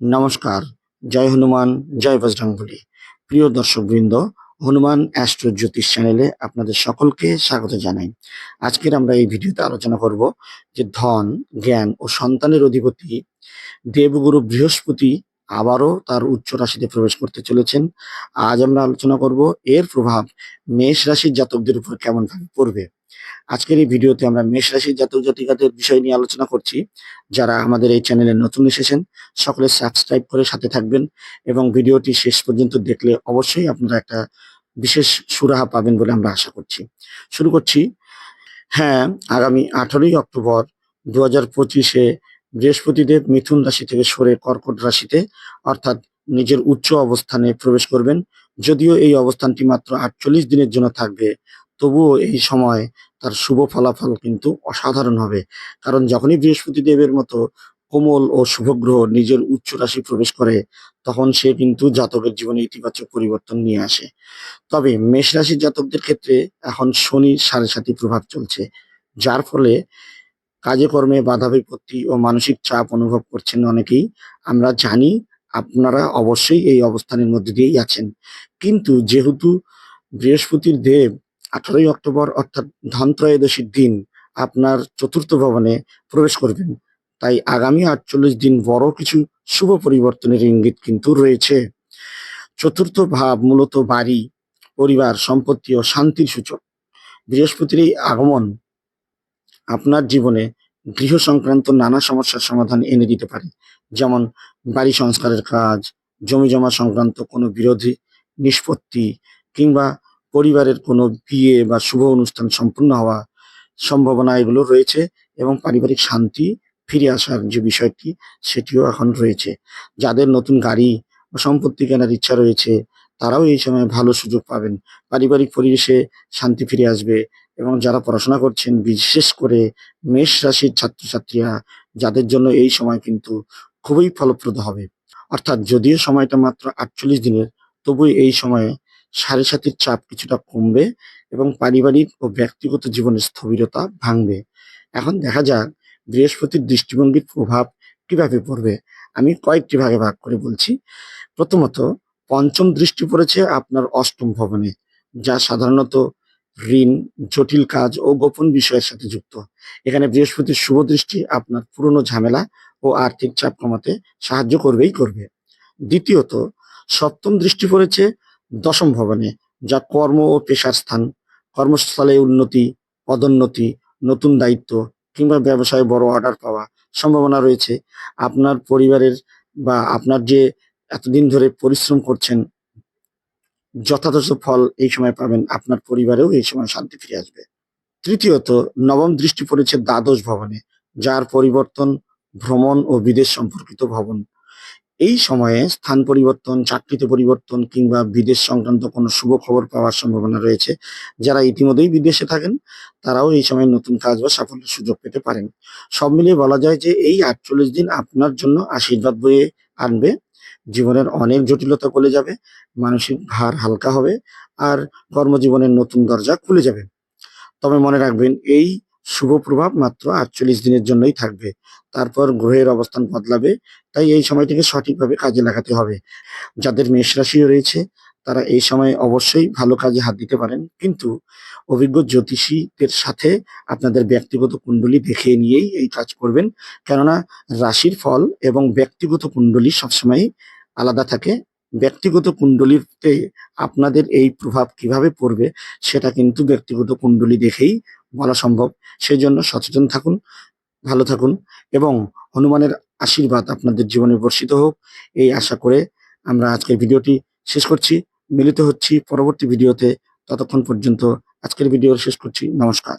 নমস্কার, জয় হনুমান, জয় বজরঙ্গলি প্রিয় দর্শকবৃন্দ, হনুমান অ্যাস্ট্রো জ্যোতিষ চ্যানেলে আপনাদের সকলকে স্বাগত জানাই। আজকের আমরা এই ভিডিওতে আলোচনা করব যে ধন, জ্ঞান ও সন্তানের অধিপতি দেবগুরু বৃহস্পতি আবারও তার উচ্চ রাশিতে প্রবেশ করতে চলেছেন। আজ আমরা আলোচনা করব এর প্রভাব মেষ রাশির জাতকদের উপর কেমন ভাবে পড়বে। আজকের এই ভিডিওতে আমরা মেষ রাশির জাতক জাতিকাদের বিষয় নিয়ে আলোচনা করছি। যারা আমাদের এই চ্যানেলে নতুন এসেছেন, সকলে সাবস্ক্রাইব করে সাথে থাকবেন এবং ভিডিওটি শেষ পর্যন্ত দেখলে অবশ্যই আপনারা একটা বিশেষ সুরাহা পাবেন বলে আমরা আশা করছি। শুরু করছি। হ্যাঁ আগামী আঠারোই অক্টোবর দু হাজার পঁচিশে বৃহস্পতিদেব মিথুন রাশি থেকে সরে কর্কট রাশিতে, অর্থাৎ নিজের উচ্চ অবস্থানে প্রবেশ করবেন। যদিও এই অবস্থানটি মাত্র আটচল্লিশ দিনের জন্য থাকবে, তবুও এই সময় তার শুভ ফলাফল কিন্তু অসাধারণ হবে। কারণ যখনই বৃহস্পতি দেবের মতো কোমল ও শুভগ্রহ নিজের উচ্চ রাশি প্রবেশ করে, তখন সে কিন্তু জাতকের জীবনে ইতিবাচক পরিবর্তন নিয়ে আসে। তবে মেষ রাশির জাতকদের ক্ষেত্রে এখন শনির সাড়ে সাতি প্রভাব চলছে, যার ফলে কাজে কর্মে বাধা বিপত্তি ও মানসিক চাপ অনুভব করছেন অনেকেই। আমরা জানি আপনারা অবশ্যই এই অবস্থানের মধ্যে দিয়েই আছেন। কিন্তু যেহেতু বৃহস্পতির দেব আঠারোই অক্টোবর অর্থাৎ ধনত্রয়োদশীর দিন আপনার চতুর্থ ভবনে প্রবেশ করবেন, তাই আগামী আটচল্লিশ দিন বড় কিছু শুভ পরিবর্তনের ইঙ্গিত কিন্তু রয়েছে। চতুর্থ ভাব মূলত বাড়ি, পরিবার, সম্পত্তি ও শান্তির সূচক। বৃহস্পতির এই আগমন আপনার জীবনে গৃহ সংক্রান্ত নানা সমস্যার সমাধান এনে দিতে পারে। যেমন বাড়ি সংস্কারের কাজ, জমি জমা সংক্রান্ত কোনো বিরোধী নিষ্পত্তি কিংবা পরিবারের কোনো বিয়ে বা শুভ অনুষ্ঠান সম্পূর্ণ হওয়া সম্ভাবনা এগুলো রয়েছে এবং পারিবারিক শান্তি ফিরে আসার যে বিষয়টি, সেটিও এখন রয়েছে। যাদের নতুন গাড়ি বা সম্পত্তি কেনার ইচ্ছা রয়েছে, তারাও এই সময় ভালো সুযোগ পাবেন। পারিবারিক পরিবেশে শান্তি ফিরে আসবে এবং যারা পড়াশোনা করছেন, বিশেষ করে মেষ রাশির ছাত্রছাত্রীরা, যাদের জন্য এই সময় কিন্তু খুবই ফলপ্রদ হবে। অর্থাৎ যদিও সময়টা মাত্র আটচল্লিশ দিনের, তবু এই সময়ে সাড়ে সাতির চাপ কিছুটা কমবে এবং পারিবারিক ও ব্যক্তিগত জীবনের স্থবিরতা ভাঙবে। এখন দেখা যাক বৃহস্পতির দৃষ্টিভঙ্গির প্রভাব কীভাবে পড়বে। আমি কয়েকটি ভাগে ভাগ করে বলছি। প্রথমত, পঞ্চম দৃষ্টি পড়েছে আপনার অষ্টম ভবনে, যা সাধারণত ঋণ, জটিল কাজ ও গোপন বিষয়ের সাথে যুক্ত। এখানে বৃহস্পতির শুভ দৃষ্টি আপনার পুরনো ঝামেলা ও আর্থিক চাপ কমাতে সাহায্য করবেই করবে। দ্বিতীয়ত, সপ্তম দৃষ্টি পড়েছে দশম ভবনে, যা কর্ম ও পেশার স্থান। কর্মস্থলে উন্নতি, পদোন্নতি, নতুন দায়িত্ব কিংবা ব্যবসায় বড় অর্ডার পাওয়া সম্ভাবনা রয়েছে। আপনার পরিবারের বা আপনার যে এতদিন ধরে পরিশ্রম করছেন যথাযথ ফল এই সময় পাবেন আপনার পরিবারেও এই সময় শান্তি ফিরে আসবে। তৃতীয়ত, নবম দৃষ্টি পড়েছে দ্বাদশ ভবনে, যার পরিবর্তন ভ্রমণ ও বিদেশ সম্পর্কিত ভবন। এই সময়ে স্থান পরিবর্তন, চাকরিতে পরিবর্তন কিংবা বিদেশ সংক্রান্ত কোনো শুভ খবর পাওয়ার সম্ভাবনা রয়েছে। যারা ইতিমধ্যেই বিদেশে থাকেন, তারাও এই সময় নতুন কাজ বা সাফল্যের সুযোগ পেতে পারেন। সব মিলিয়ে বলা যায় যে এই আটচল্লিশ দিন আপনার জন্য আশীর্বাদ বয়ে আনবে জীবনের অনেক জটিলতা গলে যাবে, মানসিক ভার হালকা হবে আর কর্মজীবনের নতুন দরজা খুলে যাবে। তবে মনে রাখবেন, এই শুভ প্রভাব মাত্র আটচল্লিশ দিনের জন্যই থাকবে। তারপর গ্রহের অবস্থান বদলাবে, তাই এই সময়টিকে সঠিকভাবে কাজে লাগাতে হবে। যাদের মেষ রাশিও রয়েছে তারা এই সময় অবশ্যই ভালো কাজে হাত দিতে পারেন। কিন্তু অভিজ্ঞ জ্যোতিষীদের সাথে আপনাদের ব্যক্তিগত কুণ্ডলী দেখে নিয়েই এই কাজ করবেন। কেননা রাশির ফল এবং ব্যক্তিগত কুণ্ডলী সবসময় আলাদা থাকে। ব্যক্তিগত কুণ্ডলীতে আপনাদের এই প্রভাব কীভাবে পড়বে সেটা কিন্তু ব্যক্তিগত কুণ্ডলী দেখেই বলা সম্ভব। সেই জন্য সচেতন থাকুন, ভালো থাকুন এবং হনুমানের আশীর্বাদ আপনাদের জীবনে বর্ষিত হোক। এই আশা করে আমরা আজকের ভিডিওটি শেষ করছি। মিলিত হচ্ছি পরবর্তী ভিডিওতে। ততক্ষণ পর্যন্ত আজকের ভিডিও শেষ করছি। নমস্কার।